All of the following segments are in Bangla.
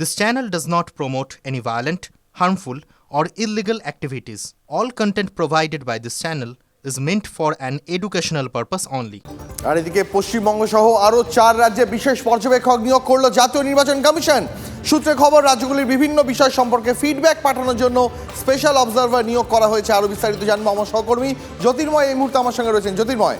This channel does not promote any violent, harmful, or illegal activities. All content provided by this channel is meant for an educational purpose only. আর এদিকে পশ্চিমবঙ্গ সহ আরও চার রাজ্যে বিশেষ পর্যবেক্ষক নিয়োগ করল জাতীয় নির্বাচন কমিশন সূত্রে খবর রাজ্যগুলির বিভিন্ন বিষয় সম্পর্কে ফিডব্যাক পাঠানোর জন্য স্পেশাল অবজারভার নিয়োগ করা হয়েছে আরও বিস্তারিত জানব আমার সহকর্মী জ্যোতির্ময় এই মুহূর্তে আমার সঙ্গে রয়েছেন জ্যোতির্ময়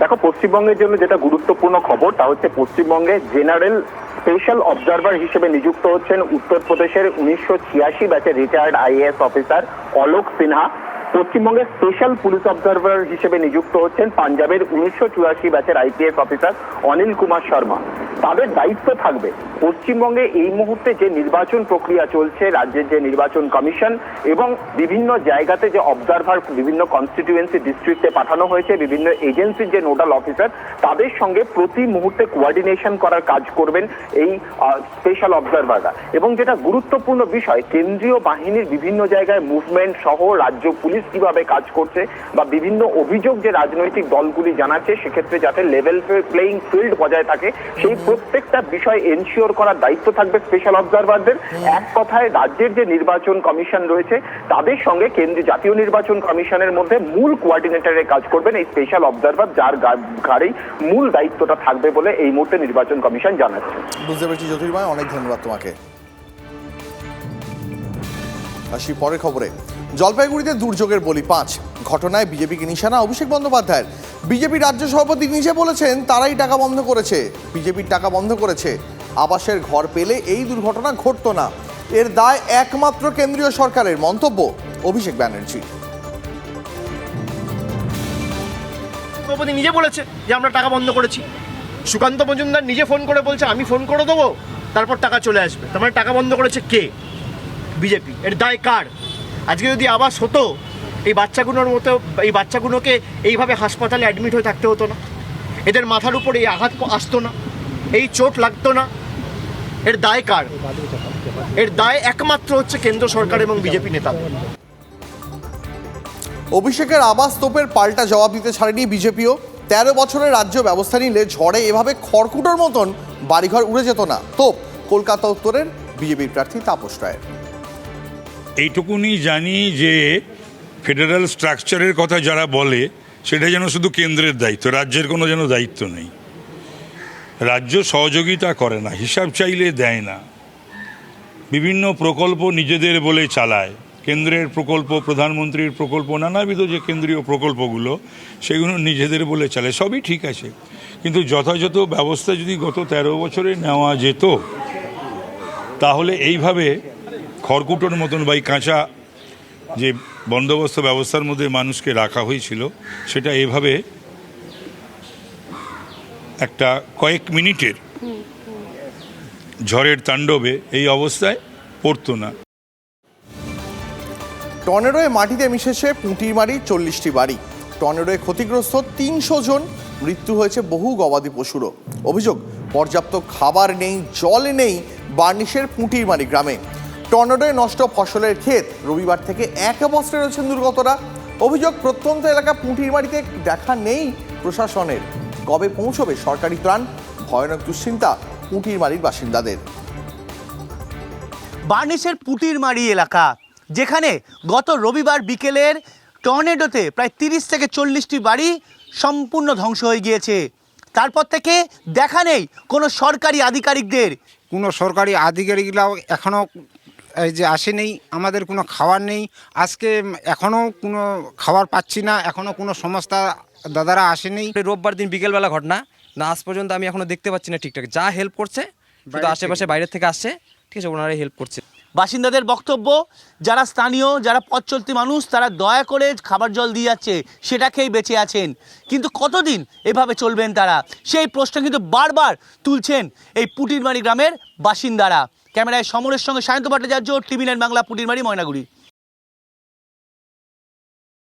দেখো পশ্চিমবঙ্গের জন্য যেটা গুরুত্বপূর্ণ খবর তা হচ্ছে পশ্চিমবঙ্গে জেনারেল স্পেশাল অবজারভার হিসেবে নিযুক্ত হচ্ছেন উত্তরপ্রদেশের উনিশশো ছিয়াশি ব্যাচের retired IAS officer Alok Sinha. পশ্চিমবঙ্গের স্পেশাল পুলিশ অবজারভার হিসেবে নিযুক্ত হচ্ছেন পাঞ্জাবের উনিশশো চুরাশি ব্যাচের আইপিএস অফিসার অনিল কুমার শর্মা। তাদের দায়িত্ব থাকবে পশ্চিমবঙ্গে এই মুহূর্তে যে নির্বাচন প্রক্রিয়া চলছে, রাজ্যের যে নির্বাচন কমিশন এবং বিভিন্ন জায়গাতে যে অবজারভার বিভিন্ন কনস্টিটিউয়েন্সি ডিস্ট্রিক্টে পাঠানো হয়েছে, বিভিন্ন এজেন্সির যে নোডাল অফিসার তাদের সঙ্গে প্রতি মুহূর্তে কোয়ার্ডিনেশন করার কাজ করবেন এই স্পেশাল অবজারভাররা এবং যেটা গুরুত্বপূর্ণ বিষয়, কেন্দ্রীয় বাহিনীর বিভিন্ন জায়গায় মুভমেন্ট সহ রাজ্য পুলিশ কীভাবে কাজ করছে বা বিভিন্ন অভিযোগ যে রাজনৈতিক দলগুলি জানাচ্ছে সেক্ষেত্রে যাতে লেভেল প্লেইং ফিল্ড বজায় থাকে সেই প্রত্যেকটা বিষয় এনশিওর করার দায়িত্ব থাকবে স্পেশাল অবজারভারদের এক কথায় রাজ্যের যে নির্বাচন কমিশন রয়েছে তাদের সঙ্গে কেন্দ্রীয় জাতীয় নির্বাচন কমিশনের মধ্যে মূল কোয়ার্ডিনেটরের কাজ করবেন এই স্পেশাল অবজারভার যার ঘাড়েই মূল দায়িত্বটা থাকবে বলে এই মুহূর্তে নির্বাচন কমিশন জানাচ্ছে। বুঝতে পেরেছি জ্যোতির্ময় অনেক ধন্যবাদ তোমাকে। আসি পরের খবরে। জলপাইগুড়িতে দুর্যোগের বলি পাঁচ। ঘটনায় বিজেপিকে নিশানা অভিষেক বন্দ্যোপাধ্যায়ের। বিজেপি রাজ্য সভাপতি নিজে বলেছেন, তারাই টাকা বন্ধ করেছে। বিজেপির টাকা বন্ধ করেছে। আবাসের ঘর পেলে এই দুর্ঘটনা ঘটতো না। এর দায় একমাত্র কেন্দ্রীয় সরকারের মন্তব্য অভিষেক ব্যানার্জি। সভাপতি নিজে বলেছে যে, আমরা টাকা বন্ধ করেছি। সুকান্ত মজুমদার নিজে ফোন করে বলছে, আমি ফোন করে দেবো, তারপর টাকা চলে আসবে। তার মানে টাকা বন্ধ করেছে কে? বিজেপি। এর দায় কার? আজকে যদি আবাস হতো, এই বাচ্চাগুলোর মতো, এই বাচ্চাগুলোকে এইভাবে হাসপাতালে অ্যাডমিট হয়ে থাকতে হতো না। এদের মাথার উপর এই আঘাত আসতো না, এই চোট লাগতো না। এর দায় কার? এর দায় একমাত্র হচ্ছে কেন্দ্র সরকার এবং বিজেপি নেতা। অভিষেকের আবাস তোপের পাল্টা জবাব দিতে ছাড়েনি বিজেপিও। তেরো বছরের রাজ্য ব্যবস্থা নিলে ঝড়ে এভাবে খড়কুটোর মতন বাড়িঘর উড়ে যেত না। তোপ, কলকাতা উত্তরের বিজেপির প্রার্থী তাপস রায়ের। এইটুকুনি জানি যে ফেডারেল স্ট্রাকচারের কথা যারা বলে, সেটা যেন শুধু কেন্দ্রের দায়িত্ব, রাজ্যের কোনো যেন দায়িত্ব নেই। রাজ্য সহযোগিতা করে না, হিসাব চাইলে দেয় না। বিভিন্ন প্রকল্প নিজেদের বলে চালায়। কেন্দ্রের প্রকল্প, প্রধানমন্ত্রীর প্রকল্প, নানাবিধ যে কেন্দ্রীয় প্রকল্পগুলো, সেগুলো নিজেদের বলে চালায়, সবই ঠিক আছে। কিন্তু যথাযথ ব্যবস্থা যদি গত তেরো বছরে নেওয়া যেত, তাহলে এইভাবে খড়কুটোর মতন বা এই কাঁচা যে বন্দোবস্ত ব্যবস্থার মধ্যে মানুষকে রাখা হয়েছিল, সেটা এভাবে একটা কয়েক মিনিটের ঝড়ের তাণ্ডবে এই অবস্থায় পড়তো না। টর্নেডোয় মাটিতে মিশেছে পুঁটির মারি চল্লিশটি বাড়ি। টর্নেডোয় ক্ষতিগ্রস্ত তিনশো জন, মৃত্যু হয়েছে বহু গবাদি পশুরও। অভিযোগ, পর্যাপ্ত খাবার নেই, জল নেই বার্নিশের পুঁটির মারি গ্রামে। টর্নেডোয় নষ্ট ফসলের ক্ষেত। রবিবার থেকে এক অবস্থায় রয়েছেন দুর্গতরা। অভিযোগ প্রত্যন্ত এলাকা পুঁটির মারিতে দেখা নেই প্রশাসনের। কবে পৌঁছবে সরকারি ত্রাণ? ভয়ানক দুশ্চিন্তা পুঁটির মারির বাসিন্দাদের। বার্নিশের পুটিরমারি এলাকা যেখানে গত রবিবার বিকেলের টর্নেডোতে প্রায় তিরিশ থেকে চল্লিশটি বাড়ি সম্পূর্ণ ধ্বংস হয়ে গিয়েছে। তারপর থেকে দেখা নেই কোনো সরকারি আধিকারিকদের। কোনো সরকারি আধিকারিকরাও এখনও এই যে আসে নেই আমাদের কোনো খাওয়ার নেই। আজকে এখনও কোনো খাবার পাচ্ছি না এখনও কোনো সমস্যা দাদারা আসেনি রোববার দিন বিকেলবেলা ঘটনা। না আজ পর্যন্ত আমি এখনও দেখতে পাচ্ছি না ঠিকঠাক। যা হেল্প করছে শুধু আশেপাশে বাইরের থেকে আসছে ঠিক আছে ওনারাই হেল্প করছে। বাসিন্দাদের বক্তব্য, যারা স্থানীয়, যারা পথ চলতি মানুষ, তারা দয়া করে খাবার জল দিয়ে যাচ্ছে, সেটা খেয়েই বেঁচে আছেন। কিন্তু কতদিন এভাবে চলবেন তারা? সেই প্রশ্ন কিন্তু বারবার তুলছেন এই পুটিরমারি গ্রামের বাসিন্দারা। ক্যামেরায় সমরের সঙ্গে সায়ন্ত ভট্টাচার্য, টিভি নাইন বাংলা পুটিরমারি ময়নাগুড়ি।